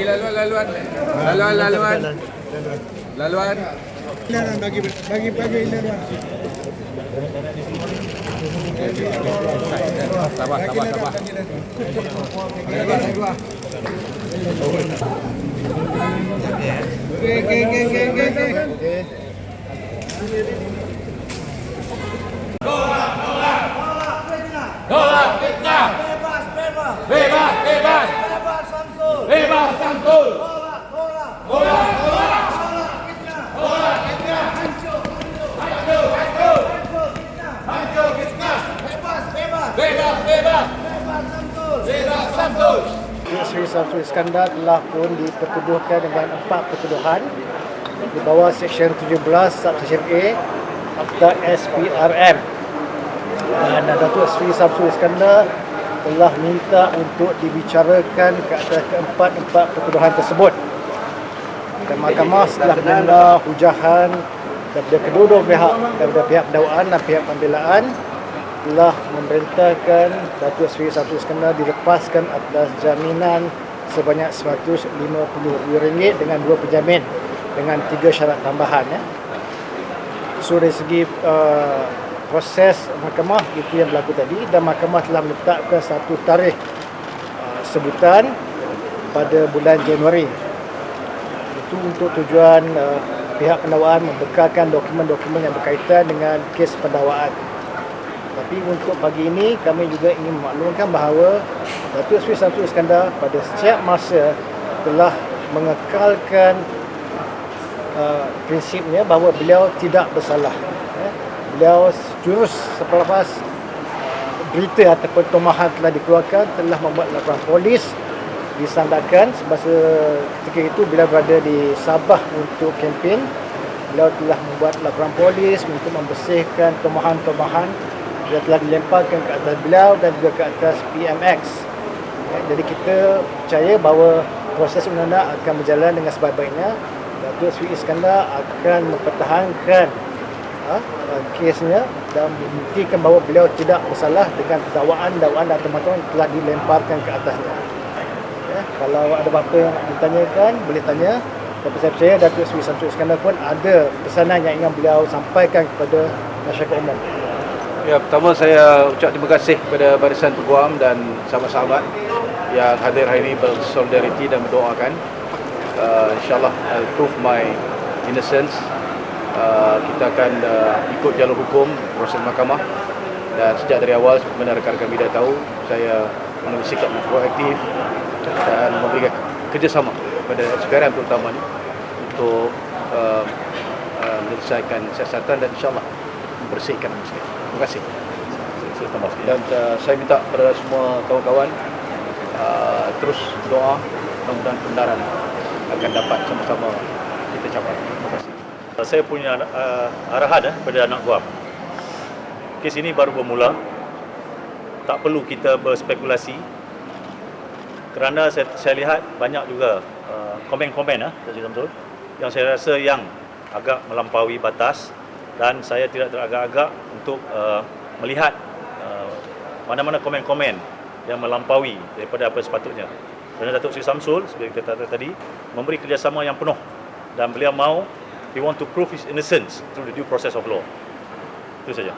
Lagi laluan, laluan. Laluan, laluan. Laluan. Bagi bagi bagi ilaran. Sabar, sabar, sabar. Okey okey okey okey okey. Sri Samsul Iskandar telah pun dipertuduhkan dengan empat pertuduhan di bawah Seksyen 17 Subsection A Akta SPRM. Dan Datuk Sri Samsul Iskandar telah minta untuk dibicarakan ke atas keempat-empat pertuduhan tersebut. Dan mahkamah setelah mendengar hujahan daripada kedua-dua pihak, daripada pihak dakwaan dan pihak pembelaan, telah memerintahkan Datuk Seri Samsul Iskandar dilepaskan atas jaminan sebanyak RM150,000 dengan dua penjamin dengan tiga syarat tambahan ya. So dari segi uh, proses mahkamah itu yang berlaku tadi dan mahkamah telah menetapkan satu tarikh uh, sebutan pada bulan Januari itu untuk tujuan uh, pihak pendakwaan membekalkan dokumen-dokumen yang berkaitan dengan kes pendakwaan. Tapi untuk pagi ini kami juga ingin memaklumkan bahawa Datuk Seri Samsul Iskandar pada setiap masa telah mengekalkan uh, prinsipnya bahawa beliau tidak bersalah. Beliau jurus selepas uh, berita ataupun tomahan telah dikeluarkan telah membuat laporan polis disandarkan semasa ketika itu beliau berada di Sabah untuk kempen beliau telah membuat laporan polis untuk membersihkan tomahan-tomahan yang telah dilemparkan ke atas beliau dan juga ke atas PMX ya, jadi kita percaya bahawa proses undang-undang akan berjalan dengan sebaik-baiknya. Datuk Seri Iskandar akan mempertahankan ha, uh, kesnya dan membuktikan bahawa beliau tidak bersalah dengan dakwaan-dakwaan dan teman-teman yang telah dilemparkan ke atasnya Ya, kalau ada apa-apa yang nak ditanyakan, boleh tanya. Tapi saya percaya Datuk Seri Samsul Iskandar pun ada pesanan yang ingin beliau sampaikan kepada masyarakat umum. Ya, pertama saya ucap terima kasih kepada Barisan Peguam dan sahabat-sahabat yang hadir hari ini bersolidariti dan berdoakan. Uh, InsyaAllah I'll prove my innocence. Uh, kita akan uh, ikut jalur hukum proses mahkamah dan sejak dari awal sebenarnya rakan-rakan media tahu saya mengambil sikap yang proaktif dan memberikan kerjasama kepada SPRM terutama ni untuk uh, uh, menyelesaikan siasatan dan insyaAllah membersihkan masjid. Terima kasih. Dan uh, saya minta kepada semua kawan-kawan uh, terus doa mudah-mudahan kebenaran akan dapat sama-sama kita capai. Terima kasih. Saya punya uh, arahan eh, kepada anak guam. Kes ini baru bermula. Tak perlu kita berspekulasi. Kerana saya, saya lihat banyak juga uh, komen-komen eh, yang saya rasa yang agak melampaui batas dan saya tidak teragak-agak untuk uh, melihat uh, mana-mana komen-komen yang melampaui daripada apa sepatutnya. Kerana Datuk Seri Samsul seperti kita tadi memberi kerjasama yang penuh dan beliau mau he want to prove his innocence through the due process of law. Itu saja.